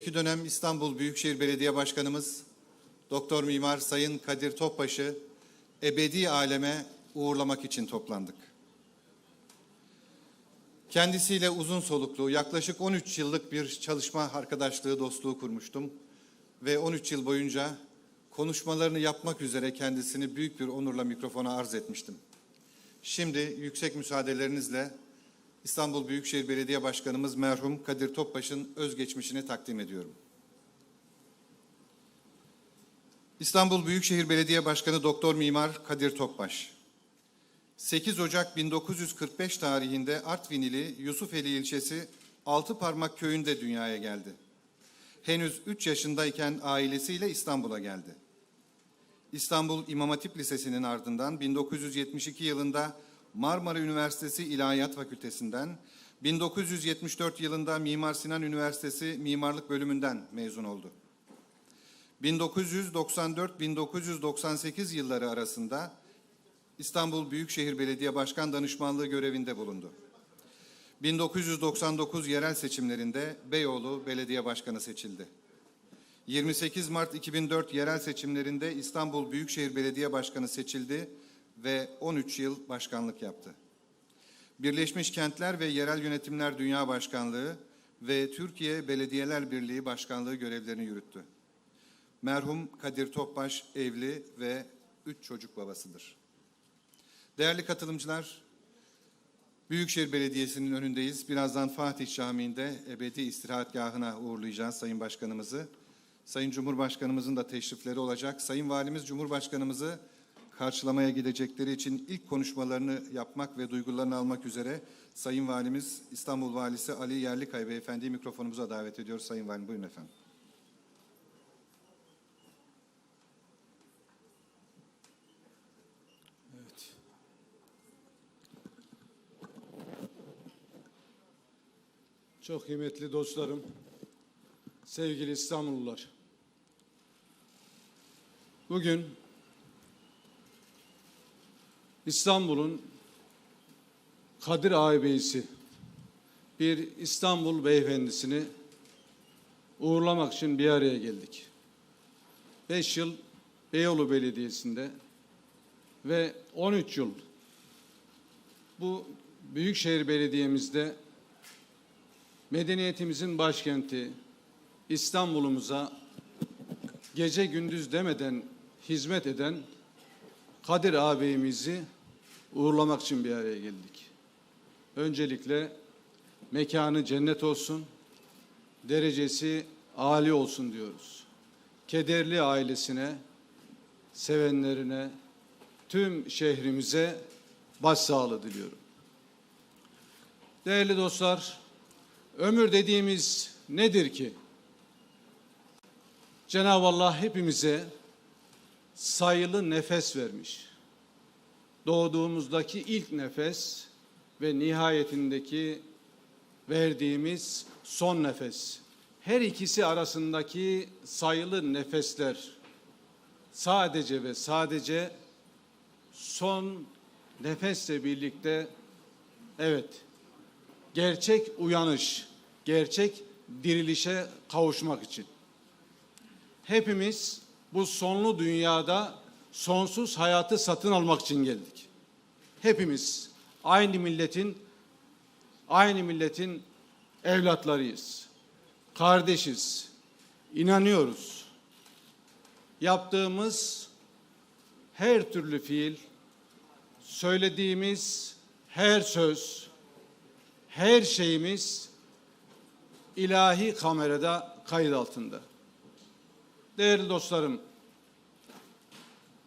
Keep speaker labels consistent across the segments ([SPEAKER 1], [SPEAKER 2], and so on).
[SPEAKER 1] İki dönem İstanbul Büyükşehir Belediye Başkanımız Doktor Mimar Sayın Kadir Topbaş'ı ebedi aleme uğurlamak için toplandık. Kendisiyle uzun soluklu, yaklaşık 13 yıllık bir çalışma arkadaşlığı, dostluğu kurmuştum. Ve 13 yıl boyunca konuşmalarını yapmak üzere kendisini büyük bir onurla mikrofona arz etmiştim. Şimdi yüksek müsaadelerinizle İstanbul Büyükşehir Belediye Başkanımız merhum Kadir Topbaş'ın özgeçmişini takdim ediyorum. İstanbul Büyükşehir Belediye Başkanı Doktor Mimar Kadir Topbaş. 8 Ocak 1945 tarihinde Artvin ili Yusufeli ilçesi Altıparmak köyünde dünyaya geldi. Henüz 3 yaşındayken ailesiyle İstanbul'a geldi. İstanbul İmam Hatip Lisesi'nin ardından 1972 yılında Marmara Üniversitesi İlahiyat Fakültesinden, 1974 yılında Mimar Sinan Üniversitesi Mimarlık Bölümünden mezun oldu. 1994-1998 yılları arasında İstanbul Büyükşehir Belediye Başkan Danışmanlığı görevinde bulundu. 1999 yerel seçimlerinde Beyoğlu Belediye Başkanı seçildi. 28 Mart 2004 yerel seçimlerinde İstanbul Büyükşehir Belediye Başkanı seçildi ve 13 yıl başkanlık yaptı. Birleşmiş Kentler ve Yerel Yönetimler Dünya Başkanlığı ve Türkiye Belediyeler Birliği Başkanlığı görevlerini yürüttü. Merhum Kadir Topbaş evli ve üç çocuk babasıdır. Değerli katılımcılar, Büyükşehir Belediyesi'nin önündeyiz. Birazdan Fatih Camii'nde ebedi istirahatgahına uğurlayacağız Sayın Başkanımızı. Sayın Cumhurbaşkanımızın da teşrifleri olacak. Sayın Valimiz Cumhurbaşkanımızı karşılamaya gidecekleri için ilk konuşmalarını yapmak ve duygularını almak üzere Sayın Valimiz İstanbul Valisi Ali Yerlikaya Beyefendi'yi mikrofonumuza davet ediyoruz. Sayın Valim buyurun efendim.
[SPEAKER 2] Çok kıymetli dostlarım, sevgili İstanbullular. Bugün İstanbul'un Kadir Ağabeyisi bir İstanbul beyefendisini uğurlamak için bir araya geldik. Beş yıl Beyoğlu Belediyesi'nde ve 13 yıl bu Büyükşehir Belediye'mizde medeniyetimizin başkenti İstanbul'umuza gece gündüz demeden hizmet eden Kadir ağabeyimizi uğurlamak için bir araya geldik. Öncelikle mekanı cennet olsun, derecesi âli olsun diyoruz. Kederli ailesine, sevenlerine, tüm şehrimize başsağlığı diliyorum. Değerli dostlar, Ömür dediğimiz nedir ki? Cenab-ı Allah hepimize sayılı nefes vermiş. Doğduğumuzdaki ilk nefes ve nihayetindeki verdiğimiz son nefes. Her ikisi arasındaki sayılı nefesler sadece ve sadece son nefesle birlikte evet gerçek uyanış, gerçek dirilişe kavuşmak için. Hepimiz bu sonlu dünyada sonsuz hayatı satın almak için geldik. Hepimiz aynı milletin aynı milletin evlatlarıyız. Kardeşiz. İnanıyoruz. Yaptığımız her türlü fiil, söylediğimiz her söz, her şeyimiz ilahi kamerada kayıt altında. Değerli dostlarım,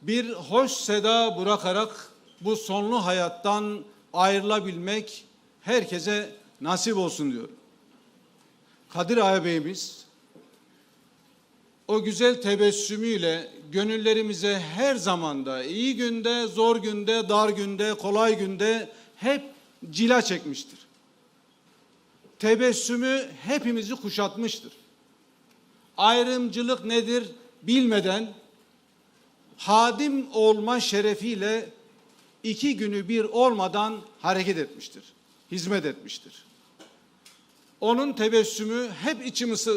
[SPEAKER 2] bir hoş seda bırakarak bu sonlu hayattan ayrılabilmek herkese nasip olsun diyorum. Kadir ağabeyimiz o güzel tebessümüyle gönüllerimize her zamanda iyi günde, zor günde, dar günde, kolay günde hep cila çekmiştir tebessümü hepimizi kuşatmıştır. Ayrımcılık nedir bilmeden hadim olma şerefiyle iki günü bir olmadan hareket etmiştir. Hizmet etmiştir. Onun tebessümü hep içimizi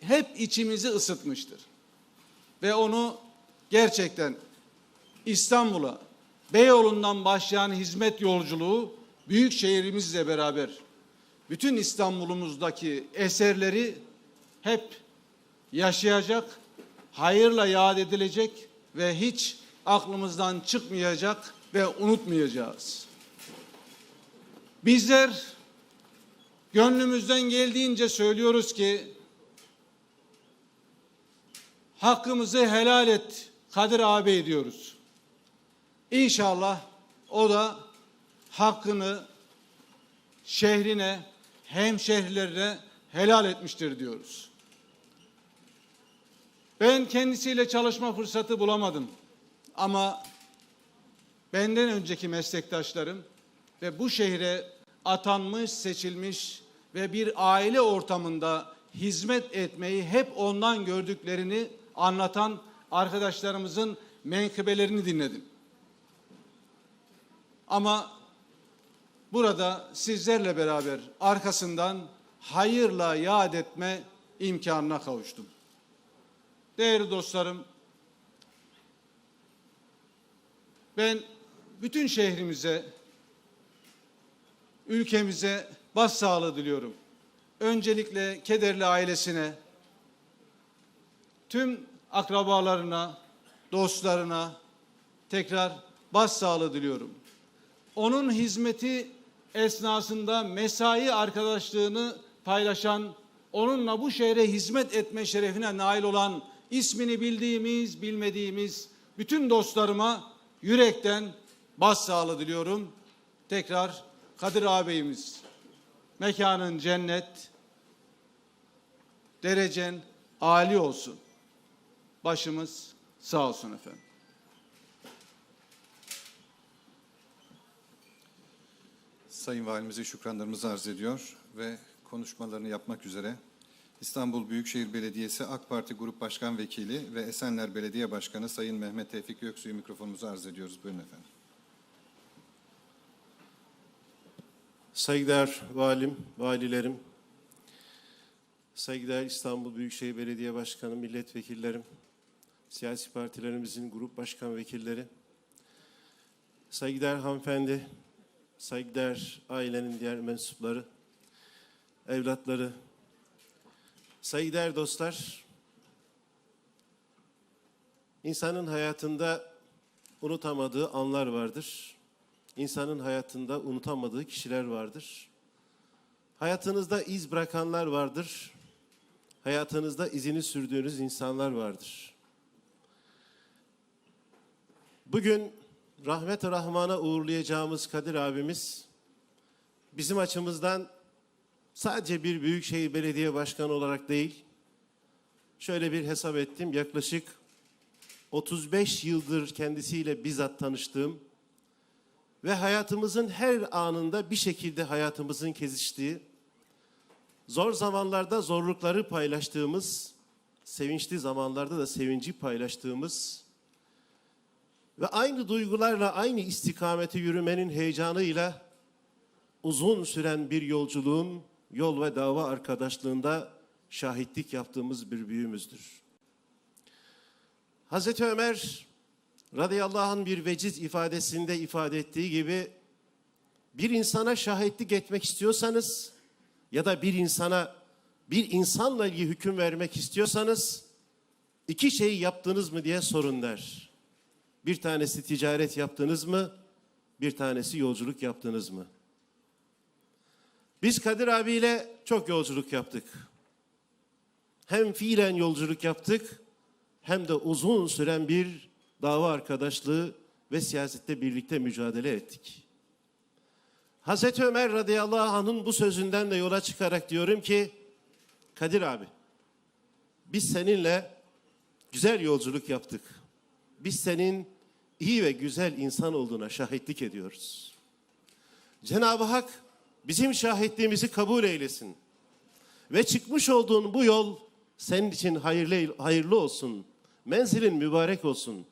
[SPEAKER 2] hep içimizi ısıtmıştır. Ve onu gerçekten İstanbul'a Beyoğlu'ndan başlayan hizmet yolculuğu büyük şehrimizle beraber bütün İstanbul'umuzdaki eserleri hep yaşayacak, hayırla yad edilecek ve hiç aklımızdan çıkmayacak ve unutmayacağız. Bizler gönlümüzden geldiğince söylüyoruz ki hakkımızı helal et Kadir ağabey diyoruz. İnşallah o da hakkını şehrine, hemşehrilerine helal etmiştir diyoruz. Ben kendisiyle çalışma fırsatı bulamadım. Ama benden önceki meslektaşlarım ve bu şehre atanmış, seçilmiş ve bir aile ortamında hizmet etmeyi hep ondan gördüklerini anlatan arkadaşlarımızın menkıbelerini dinledim. Ama burada sizlerle beraber arkasından hayırla yad etme imkanına kavuştum. Değerli dostlarım, ben bütün şehrimize, ülkemize başsağlığı diliyorum. Öncelikle Kederli ailesine, tüm akrabalarına, dostlarına tekrar başsağlığı diliyorum. Onun hizmeti esnasında mesai arkadaşlığını paylaşan, onunla bu şehre hizmet etme şerefine nail olan ismini bildiğimiz, bilmediğimiz bütün dostlarıma yürekten başsağlığı diliyorum. Tekrar Kadir ağabeyimiz mekanın cennet, derecen âli olsun. Başımız sağ olsun efendim.
[SPEAKER 1] Sayın Valimize şükranlarımızı arz ediyor ve konuşmalarını yapmak üzere İstanbul Büyükşehir Belediyesi AK Parti Grup Başkan Vekili ve Esenler Belediye Başkanı Sayın Mehmet Tevfik Göksu'yu mikrofonumuzu arz ediyoruz. Buyurun efendim.
[SPEAKER 3] Saygıdeğer valim, valilerim, saygıdeğer İstanbul Büyükşehir Belediye Başkanı, milletvekillerim, siyasi partilerimizin grup başkan vekilleri, saygıdeğer hanımefendi, saygıdeğer ailenin diğer mensupları, evlatları, saygıdeğer dostlar, insanın hayatında unutamadığı anlar vardır. İnsanın hayatında unutamadığı kişiler vardır. Hayatınızda iz bırakanlar vardır. Hayatınızda izini sürdüğünüz insanlar vardır. Bugün rahmet-i rahmana uğurlayacağımız Kadir abimiz bizim açımızdan sadece bir büyükşehir belediye başkanı olarak değil, şöyle bir hesap ettim yaklaşık 35 yıldır kendisiyle bizzat tanıştığım ve hayatımızın her anında bir şekilde hayatımızın kesiştiği, zor zamanlarda zorlukları paylaştığımız, sevinçli zamanlarda da sevinci paylaştığımız ve aynı duygularla aynı istikamete yürümenin heyecanıyla uzun süren bir yolculuğun yol ve dava arkadaşlığında şahitlik yaptığımız bir büyüğümüzdür. Hazreti Ömer radıyallahu anh bir veciz ifadesinde ifade ettiği gibi bir insana şahitlik etmek istiyorsanız ya da bir insana bir insanla ilgili hüküm vermek istiyorsanız iki şeyi yaptınız mı diye sorun der. Bir tanesi ticaret yaptınız mı? Bir tanesi yolculuk yaptınız mı? Biz Kadir abiyle çok yolculuk yaptık. Hem fiilen yolculuk yaptık hem de uzun süren bir dava arkadaşlığı ve siyasette birlikte mücadele ettik. Hazreti Ömer radıyallahu anh'ın bu sözünden de yola çıkarak diyorum ki Kadir abi biz seninle güzel yolculuk yaptık. Biz senin iyi ve güzel insan olduğuna şahitlik ediyoruz. Cenab-ı Hak bizim şahitliğimizi kabul eylesin. Ve çıkmış olduğun bu yol senin için hayırlı, hayırlı olsun. Menzilin mübarek olsun.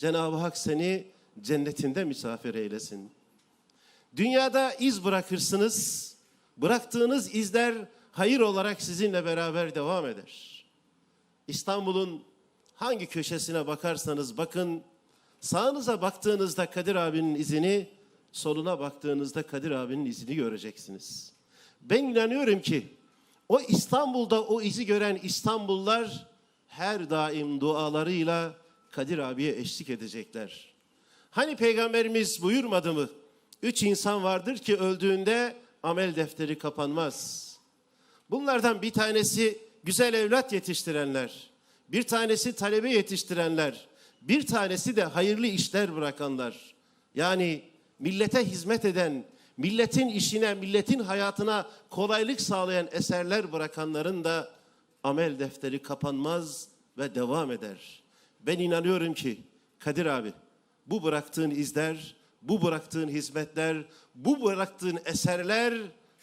[SPEAKER 3] Cenab-ı Hak seni cennetinde misafir eylesin. Dünyada iz bırakırsınız. Bıraktığınız izler hayır olarak sizinle beraber devam eder. İstanbul'un hangi köşesine bakarsanız bakın, sağınıza baktığınızda Kadir abinin izini, soluna baktığınızda Kadir abinin izini göreceksiniz. Ben inanıyorum ki o İstanbul'da o izi gören İstanbullular her daim dualarıyla Kadir abiye eşlik edecekler. Hani peygamberimiz buyurmadı mı? Üç insan vardır ki öldüğünde amel defteri kapanmaz. Bunlardan bir tanesi güzel evlat yetiştirenler, bir tanesi talebe yetiştirenler, bir tanesi de hayırlı işler bırakanlar. Yani millete hizmet eden, milletin işine, milletin hayatına kolaylık sağlayan eserler bırakanların da amel defteri kapanmaz ve devam eder. Ben inanıyorum ki Kadir abi bu bıraktığın izler, bu bıraktığın hizmetler, bu bıraktığın eserler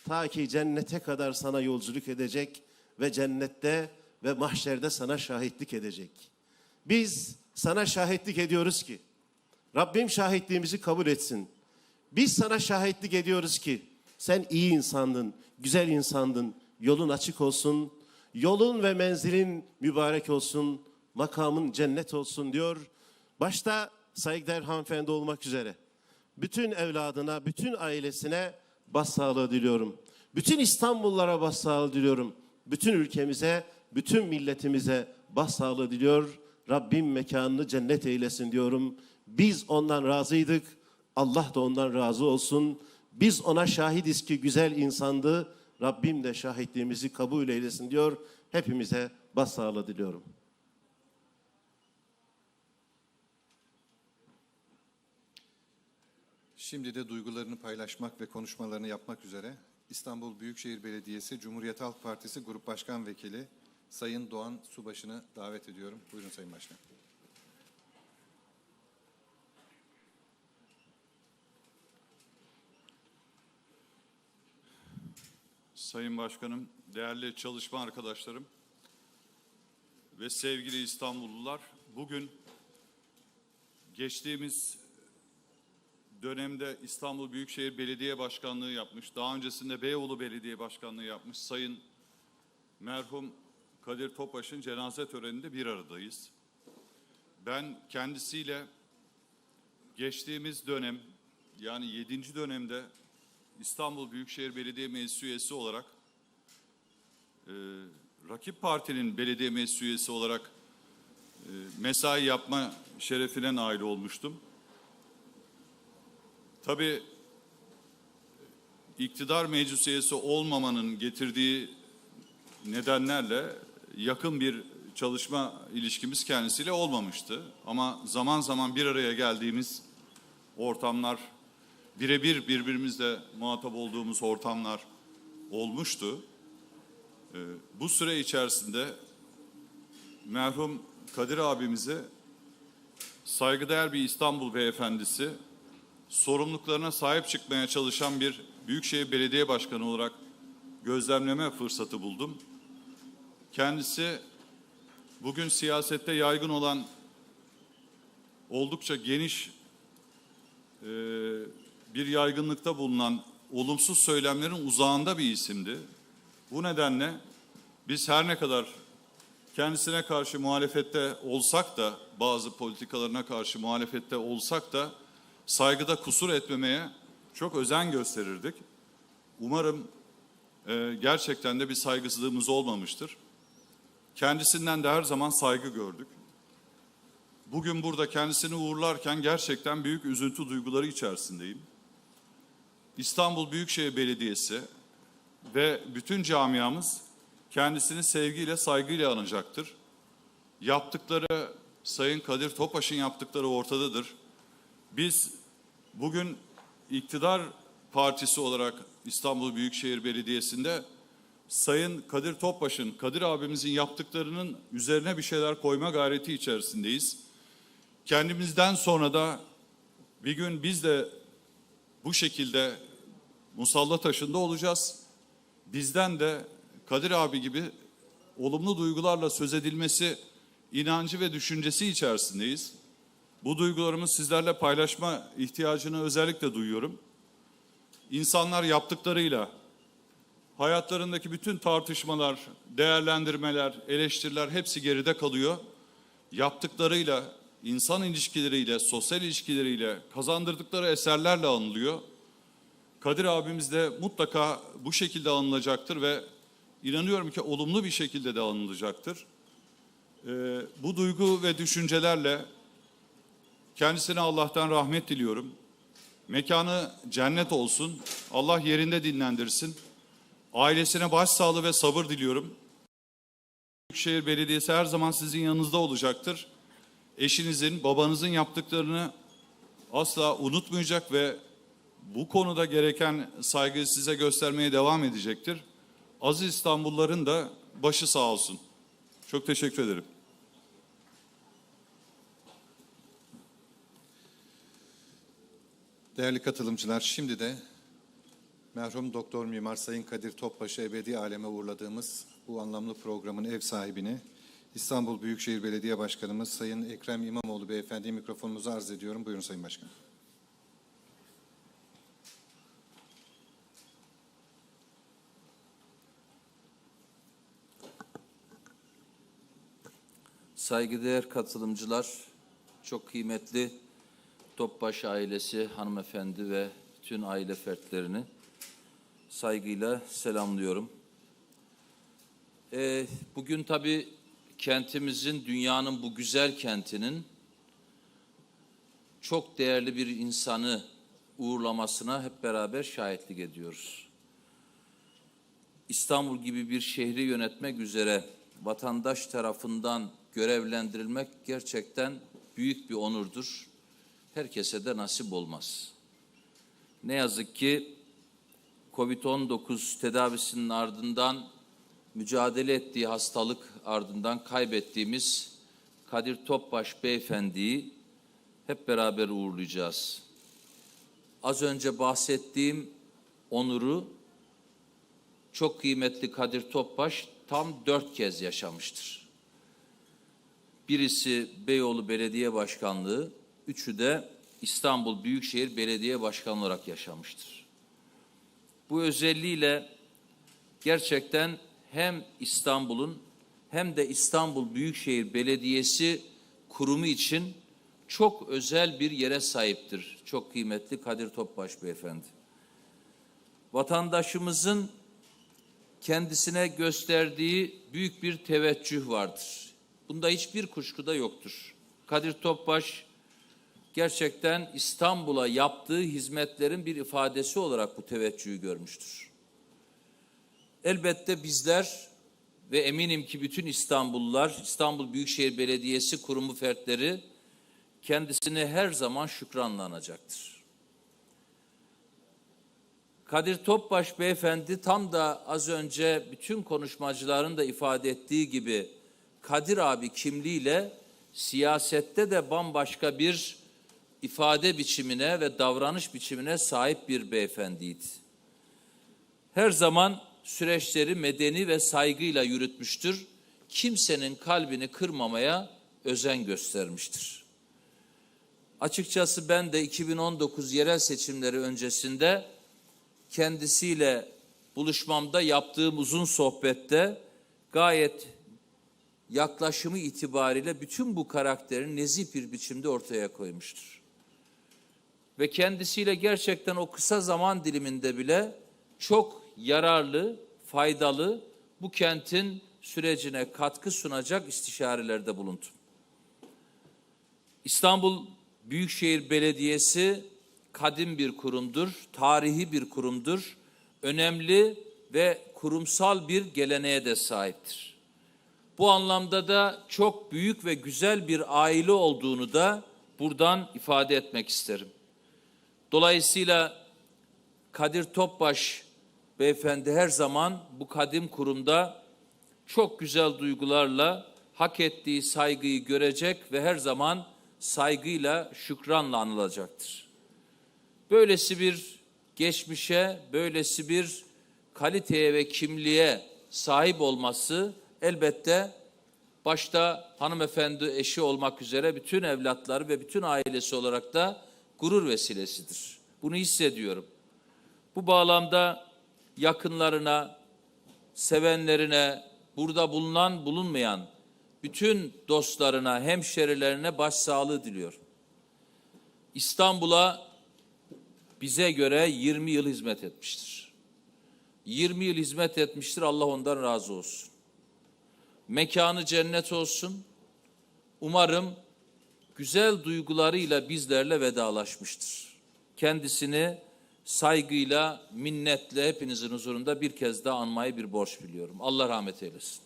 [SPEAKER 3] ta ki cennete kadar sana yolculuk edecek ve cennette ve mahşerde sana şahitlik edecek. Biz sana şahitlik ediyoruz ki Rabbim şahitliğimizi kabul etsin. Biz sana şahitlik ediyoruz ki sen iyi insandın, güzel insandın. Yolun açık olsun. Yolun ve menzilin mübarek olsun. Makamın cennet olsun diyor. Başta saygıdeğer hanımefendi olmak üzere. Bütün evladına, bütün ailesine başsağlığı diliyorum. Bütün İstanbullulara başsağlığı diliyorum. Bütün ülkemize, bütün milletimize başsağlığı diliyor. Rabbim mekanını cennet eylesin diyorum. Biz ondan razıydık. Allah da ondan razı olsun. Biz ona şahidiz ki güzel insandı. Rabbim de şahitliğimizi kabul eylesin diyor. Hepimize başsağlığı diliyorum.
[SPEAKER 1] Şimdi de duygularını paylaşmak ve konuşmalarını yapmak üzere İstanbul Büyükşehir Belediyesi Cumhuriyet Halk Partisi Grup Başkan Vekili Sayın Doğan Subaşı'nı davet ediyorum. Buyurun Sayın Başkan.
[SPEAKER 4] Sayın Başkanım, değerli çalışma arkadaşlarım ve sevgili İstanbullular, bugün geçtiğimiz dönemde İstanbul Büyükşehir Belediye Başkanlığı yapmış, daha öncesinde Beyoğlu Belediye Başkanlığı yapmış Sayın merhum Kadir Topaş'ın cenaze töreninde bir aradayız. Ben kendisiyle geçtiğimiz dönem yani 7. dönemde İstanbul Büyükşehir Belediye Meclisi üyesi olarak e, rakip partinin belediye meclisi üyesi olarak e, mesai yapma şerefine nail olmuştum. Tabii iktidar meclis üyesi olmamanın getirdiği nedenlerle yakın bir çalışma ilişkimiz kendisiyle olmamıştı. Ama zaman zaman bir araya geldiğimiz ortamlar, birebir birbirimizle muhatap olduğumuz ortamlar olmuştu. Ee, bu süre içerisinde merhum Kadir abimizi saygıdeğer bir İstanbul beyefendisi, sorumluluklarına sahip çıkmaya çalışan bir Büyükşehir Belediye Başkanı olarak gözlemleme fırsatı buldum. Kendisi bugün siyasette yaygın olan oldukça geniş e, bir yaygınlıkta bulunan olumsuz söylemlerin uzağında bir isimdi. Bu nedenle biz her ne kadar kendisine karşı muhalefette olsak da bazı politikalarına karşı muhalefette olsak da saygıda kusur etmemeye çok özen gösterirdik. Umarım e, gerçekten de bir saygısızlığımız olmamıştır. Kendisinden de her zaman saygı gördük. Bugün burada kendisini uğurlarken gerçekten büyük üzüntü duyguları içerisindeyim. İstanbul Büyükşehir Belediyesi ve bütün camiamız kendisini sevgiyle, saygıyla anacaktır. Yaptıkları, Sayın Kadir Topaş'ın yaptıkları ortadadır. Biz bugün iktidar partisi olarak İstanbul Büyükşehir Belediyesi'nde Sayın Kadir Topbaş'ın, Kadir abimizin yaptıklarının üzerine bir şeyler koyma gayreti içerisindeyiz. Kendimizden sonra da bir gün biz de bu şekilde musalla taşında olacağız. Bizden de Kadir abi gibi olumlu duygularla söz edilmesi inancı ve düşüncesi içerisindeyiz. Bu duygularımı sizlerle paylaşma ihtiyacını özellikle duyuyorum. İnsanlar yaptıklarıyla hayatlarındaki bütün tartışmalar, değerlendirmeler, eleştiriler hepsi geride kalıyor. Yaptıklarıyla, insan ilişkileriyle, sosyal ilişkileriyle, kazandırdıkları eserlerle anılıyor. Kadir abimiz de mutlaka bu şekilde anılacaktır ve inanıyorum ki olumlu bir şekilde de anılacaktır. Ee, bu duygu ve düşüncelerle kendisine Allah'tan rahmet diliyorum. Mekanı cennet olsun. Allah yerinde dinlendirsin. Ailesine başsağlığı ve sabır diliyorum. Büyükşehir Belediyesi her zaman sizin yanınızda olacaktır. Eşinizin, babanızın yaptıklarını asla unutmayacak ve bu konuda gereken saygıyı size göstermeye devam edecektir. Aziz İstanbulluların da başı sağ olsun. Çok teşekkür ederim.
[SPEAKER 1] Değerli katılımcılar, şimdi de merhum Doktor Mimar Sayın Kadir Topbaş'ı ebedi aleme uğurladığımız bu anlamlı programın ev sahibini İstanbul Büyükşehir Belediye Başkanımız Sayın Ekrem İmamoğlu Beyefendi'ye mikrofonumuzu arz ediyorum. Buyurun Sayın Başkan.
[SPEAKER 5] Saygıdeğer katılımcılar, çok kıymetli Topbaş ailesi, hanımefendi ve bütün aile fertlerini saygıyla selamlıyorum. Ee, bugün tabii kentimizin, dünyanın bu güzel kentinin çok değerli bir insanı uğurlamasına hep beraber şahitlik ediyoruz. İstanbul gibi bir şehri yönetmek üzere vatandaş tarafından görevlendirilmek gerçekten büyük bir onurdur. Herkese de nasip olmaz. Ne yazık ki Covid-19 tedavisinin ardından mücadele ettiği hastalık ardından kaybettiğimiz Kadir Topbaş beyefendiyi hep beraber uğurlayacağız. Az önce bahsettiğim onuru çok kıymetli Kadir Topbaş tam dört kez yaşamıştır. Birisi Beyoğlu Belediye Başkanlığı, üçü de İstanbul Büyükşehir Belediye Başkanı olarak yaşamıştır. Bu özelliğiyle gerçekten hem İstanbul'un hem de İstanbul Büyükşehir Belediyesi kurumu için çok özel bir yere sahiptir. Çok kıymetli Kadir Topbaş Beyefendi. Vatandaşımızın kendisine gösterdiği büyük bir teveccüh vardır. Bunda hiçbir kuşku da yoktur. Kadir Topbaş gerçekten İstanbul'a yaptığı hizmetlerin bir ifadesi olarak bu teveccühü görmüştür. Elbette bizler ve eminim ki bütün İstanbullular, İstanbul Büyükşehir Belediyesi kurumu fertleri kendisine her zaman şükranla anacaktır. Kadir Topbaş beyefendi tam da az önce bütün konuşmacıların da ifade ettiği gibi Kadir abi kimliğiyle siyasette de bambaşka bir ifade biçimine ve davranış biçimine sahip bir beyefendiydi. Her zaman süreçleri medeni ve saygıyla yürütmüştür. Kimsenin kalbini kırmamaya özen göstermiştir. Açıkçası ben de 2019 yerel seçimleri öncesinde kendisiyle buluşmamda yaptığım uzun sohbette gayet yaklaşımı itibariyle bütün bu karakterin nezih bir biçimde ortaya koymuştur. Ve kendisiyle gerçekten o kısa zaman diliminde bile çok yararlı, faydalı bu kentin sürecine katkı sunacak istişarelerde bulundum. İstanbul Büyükşehir Belediyesi kadim bir kurumdur, tarihi bir kurumdur. Önemli ve kurumsal bir geleneğe de sahiptir. Bu anlamda da çok büyük ve güzel bir aile olduğunu da buradan ifade etmek isterim. Dolayısıyla Kadir Topbaş beyefendi her zaman bu kadim kurumda çok güzel duygularla hak ettiği saygıyı görecek ve her zaman saygıyla, şükranla anılacaktır. Böylesi bir geçmişe, böylesi bir kaliteye ve kimliğe sahip olması elbette başta hanımefendi eşi olmak üzere bütün evlatları ve bütün ailesi olarak da gurur vesilesidir. Bunu hissediyorum. Bu bağlamda yakınlarına, sevenlerine, burada bulunan bulunmayan bütün dostlarına, hemşerilerine başsağlığı diliyorum. İstanbul'a bize göre 20 yıl hizmet etmiştir. 20 yıl hizmet etmiştir. Allah ondan razı olsun. Mekanı cennet olsun. Umarım güzel duygularıyla bizlerle vedalaşmıştır. Kendisini saygıyla, minnetle hepinizin huzurunda bir kez daha anmayı bir borç biliyorum. Allah rahmet eylesin.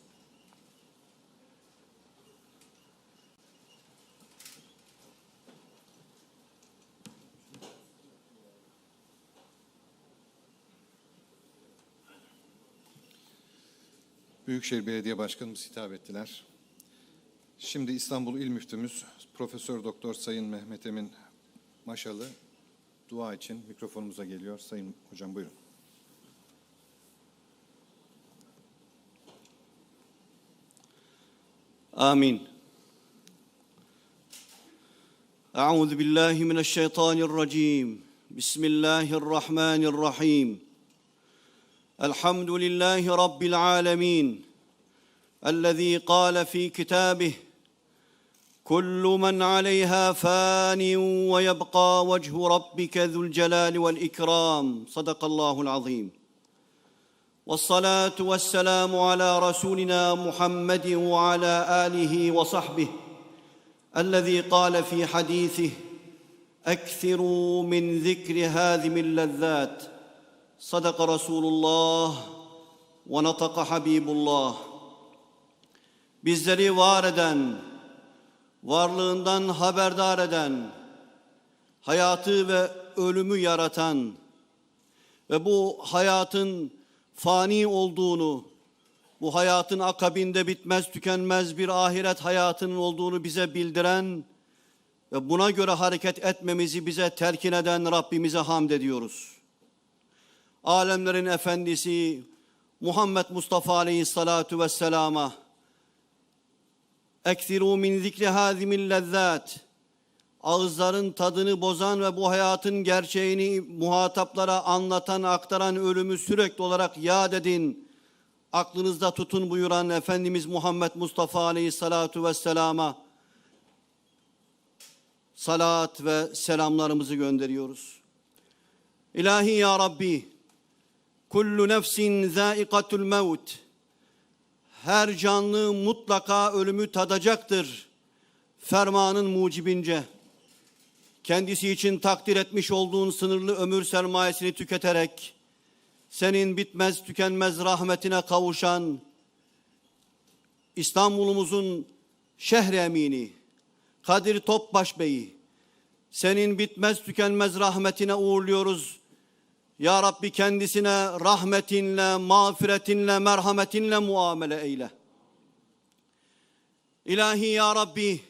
[SPEAKER 1] Büyükşehir Belediye Başkanımız hitap ettiler. Şimdi İstanbul İl Müftümüz Profesör Doktor Sayın Mehmet Emin Maşalı dua için mikrofonumuza geliyor. Sayın Hocam buyurun.
[SPEAKER 6] آمين أعوذ بالله من الشيطان الرجيم بسم الله الرحمن الرحيم الحمد لله رب العالمين الذي قال في كتابه كل من عليها فان ويبقى وجه ربك ذو الجلال والإكرام. صدق الله العظيم. والصلاة والسلام على رسولنا محمد وعلى آله وصحبه الذي قال في حديثه أكثروا من ذكر هذه اللذات صدق رسول الله ونطق حبيب الله. bizleri eden varlığından haberdar eden hayatı ve ölümü yaratan ve bu hayatın fani olduğunu, bu hayatın akabinde bitmez tükenmez bir ahiret hayatının olduğunu bize bildiren ve buna göre hareket etmemizi bize telkin eden Rabbimize hamd ediyoruz. Alemlerin efendisi Muhammed Mustafa aleyhissalatu vesselama Ekthirû min zikri hâzimil lezzât ağızların tadını bozan ve bu hayatın gerçeğini muhataplara anlatan, aktaran ölümü sürekli olarak yad edin. Aklınızda tutun buyuran Efendimiz Muhammed Mustafa Aleyhisselatu Vesselam'a salat ve selamlarımızı gönderiyoruz. İlahi ya Rabbi, kullu nefsin zâikatul mevt. Her canlı mutlaka ölümü tadacaktır. Fermanın mucibince kendisi için takdir etmiş olduğun sınırlı ömür sermayesini tüketerek senin bitmez tükenmez rahmetine kavuşan İstanbul'umuzun şehri emini Kadir Topbaş Bey'i senin bitmez tükenmez rahmetine uğurluyoruz. Ya Rabbi kendisine rahmetinle, mağfiretinle, merhametinle muamele eyle. İlahi Ya Rabbi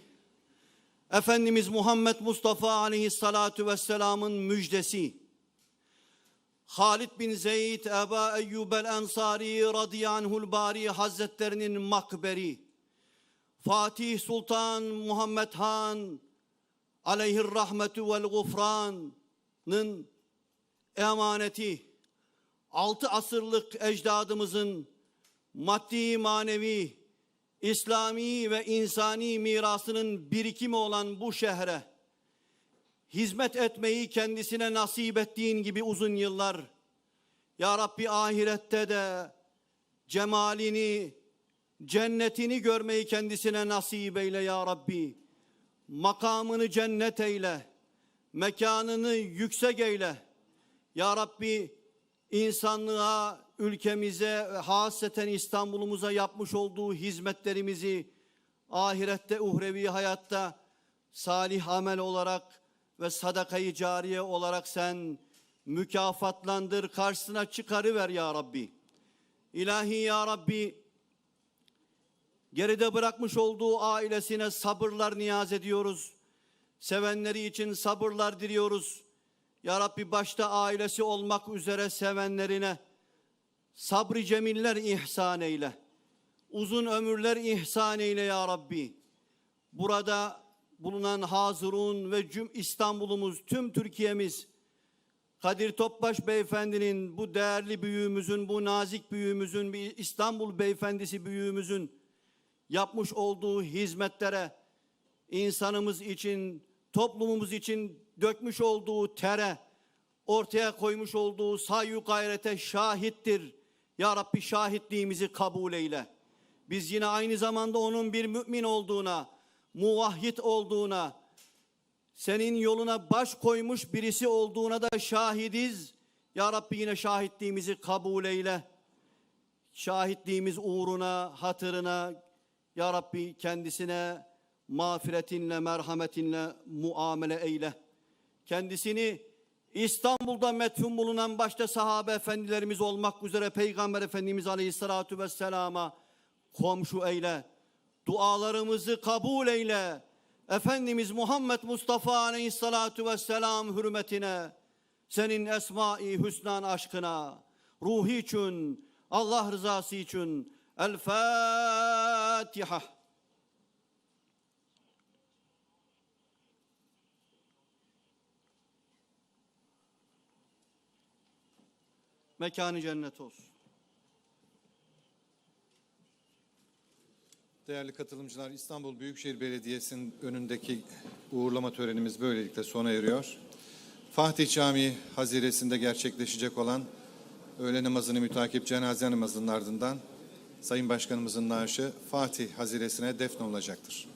[SPEAKER 6] Efendimiz Muhammed Mustafa aleyhissalatu vesselamın müjdesi. Halid bin Zeyd Eba Eyyub el Ensari radiyanhul bari hazretlerinin makberi. Fatih Sultan Muhammed Han aleyhir rahmetu vel gufranın emaneti. Altı asırlık ecdadımızın maddi manevi İslami ve insani mirasının birikimi olan bu şehre hizmet etmeyi kendisine nasip ettiğin gibi uzun yıllar Ya Rabbi ahirette de cemalini, cennetini görmeyi kendisine nasip eyle ya Rabbi. Makamını cennet eyle, mekanını yüksek eyle. Ya Rabbi insanlığa, ülkemize ve hasreten İstanbul'umuza yapmış olduğu hizmetlerimizi ahirette, uhrevi hayatta salih amel olarak ve sadakayı cariye olarak sen mükafatlandır, karşısına çıkarıver ya Rabbi. İlahi ya Rabbi, geride bırakmış olduğu ailesine sabırlar niyaz ediyoruz. Sevenleri için sabırlar diliyoruz. Ya Rabbi başta ailesi olmak üzere sevenlerine sabrı cemiller ihsan eyle. Uzun ömürler ihsan eyle ya Rabbi. Burada bulunan Hazırun ve cüm İstanbul'umuz, tüm Türkiye'miz Kadir Topbaş beyefendinin, bu değerli büyüğümüzün, bu nazik büyüğümüzün, bir İstanbul beyefendisi büyüğümüzün yapmış olduğu hizmetlere, insanımız için, toplumumuz için dökmüş olduğu tere, ortaya koymuş olduğu sayu gayrete şahittir. Ya Rabbi şahitliğimizi kabul eyle. Biz yine aynı zamanda onun bir mümin olduğuna, muvahhid olduğuna, senin yoluna baş koymuş birisi olduğuna da şahidiz. Ya Rabbi yine şahitliğimizi kabul eyle. Şahitliğimiz uğruna, hatırına Ya Rabbi kendisine mağfiretinle, merhametinle muamele eyle. Kendisini İstanbul'da metfun bulunan başta sahabe efendilerimiz olmak üzere Peygamber Efendimiz Aleyhisselatü Vesselam'a komşu eyle. Dualarımızı kabul eyle. Efendimiz Muhammed Mustafa Aleyhisselatü Vesselam hürmetine, senin esma-i hüsnan aşkına, ruhi için, Allah rızası için El Fatiha. Mekanı cennet olsun.
[SPEAKER 1] Değerli katılımcılar, İstanbul Büyükşehir Belediyesi'nin önündeki uğurlama törenimiz böylelikle sona eriyor. Fatih Camii haziresinde gerçekleşecek olan öğle namazını mütakip cenaze namazının ardından Sayın Başkanımızın naaşı Fatih haziresine defnolunacaktır.